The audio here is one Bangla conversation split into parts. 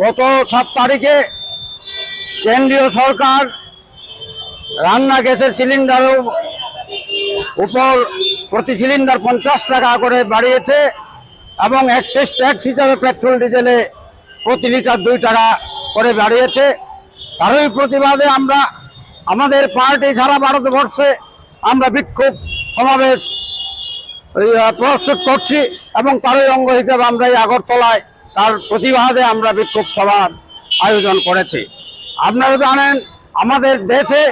গত সাত তারিখে কেন্দ্রীয় সরকার রান্না গ্যাসের সিলিন্ডারের উপর প্রতি সিলিন্ডার পঞ্চাশ টাকা করে বাড়িয়েছে এবং এক্সেস ট্যাক্স হিসাবে পেট্রোল, ডিজেলে প্রতি লিটার দুই টাকা করে বাড়িয়েছে। তারই প্রতিবাদে আমরা, আমাদের পার্টি সারা ভারতবর্ষে আমরা বিক্ষোভ সমাবেশ প্রস্তুত করছি এবং তারই অঙ্গ হিসেবে আমরা এই আগরতলায় তার প্রতিবাদে আমরা বিক্ষোভ সভার আয়োজন করেছি। আপনারা জানেন, আমাদের দেশে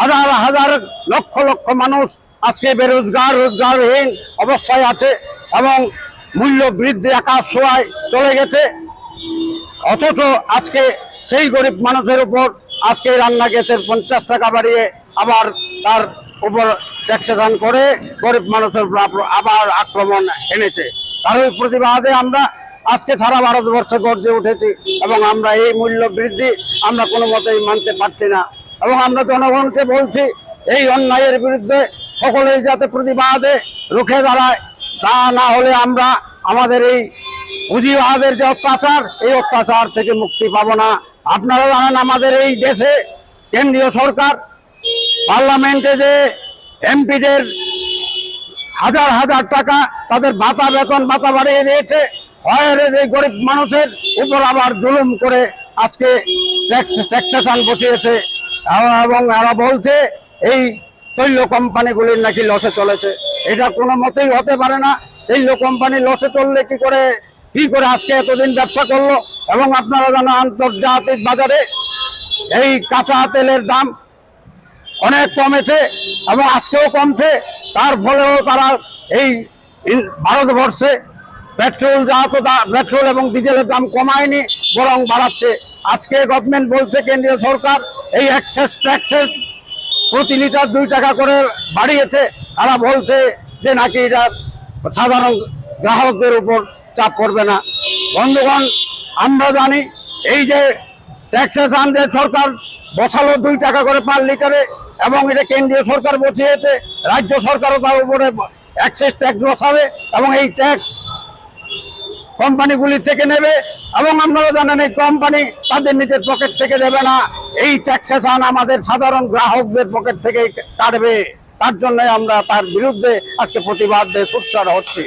হাজার হাজার লক্ষ লক্ষ মানুষ আজকে বেরোজগার, রোজগারহীন অবস্থায় আছে এবং মূল্য বৃদ্ধি আকাশ ছোঁয়ায় চলে গেছে। অথচ আজকে সেই গরিব মানুষের উপর আজকে রান্না গ্যাসের পঞ্চাশ টাকা বাড়িয়ে আবার তার উপর ট্যাক্সেশন করে গরিব মানুষের উপর আবার আক্রমণ এনেছে। তার ওই প্রতিবাদে আমরা আজকে সারা ভারতবর্ষ গর্জে উঠেছি এবং আমরা এই মূল্য বৃদ্ধি আমরা কোনো মতেই মানতে পারছি না। এবং আমরা জনগণকে বলছি, এই অন্যায়ের বিরুদ্ধে সকলেই যাতে প্রতিবাদে রুখে দাঁড়ায়। তা না হলে আমরা আমাদের এই পুঁজিবাদের যে অত্যাচার, এই অত্যাচার থেকে মুক্তি পাবো না। আপনারা জানেন আমাদের এই দেশে কেন্দ্রীয় সরকার, পার্লামেন্টে যে এমপিদের হাজার হাজার টাকা তাদের ভাতা বেতন ভাতা বাড়িয়ে দিয়েছে হয়ের যে গরিব মানুষের উপর আবার জুলুম করে আজকে ট্যাক্স ট্যাক্সেশন বসিয়েছে। এবং এরা বলছে, এই তৈল কোম্পানিগুলির নাকি লসে চলেছে। এটা কোনো মতেই হতে পারে না। তৈল কোম্পানি লসে চললে কি করে কি করে আজকে এতদিন ব্যবসা করল? এবং আপনারা জানেন আন্তর্জাতিক বাজারে এই কাঁচা তেলের দাম অনেক কমেছে এবং আজকেও কমছে। তার ফলেও তারা এই ভারতবর্ষে পেট্রোল যা তো পেট্রোল এবং ডিজেলের দাম কমায়নি, বরং বাড়াচ্ছে। আজকে গভর্নমেন্ট বলছে, কেন্দ্রীয় সরকার এই এক্সেস ট্যাক্সের প্রতি লিটার দুই টাকা করে বাড়িয়েছে। তারা বলছে যে নাকি এটা সাধারণ গ্রাহকদের উপর চাপ করবে না। বন্ধুগণ, আমরা জানি এই যে ট্যাক্সেশন যে সরকার বসালো দুই টাকা করে পার লিটারে এবং এটা কেন্দ্রীয় সরকার বসিয়েছে, রাজ্য সরকারও তার উপরে অ্যাক্সেস ট্যাক্স বসাবে এবং এই ট্যাক্স কোম্পানিগুলি থেকে নেবে এবং আপনারা জানেন এই কোম্পানি তাদের নিজের পকেট থেকে দেবে না। এই ট্যাক্সেশন আমাদের সাধারণ গ্রাহকদের পকেট থেকে কাটবে। তার জন্য আমরা তার বিরুদ্ধে আজকে প্রতিবাদ সোচ্চার হচ্ছি।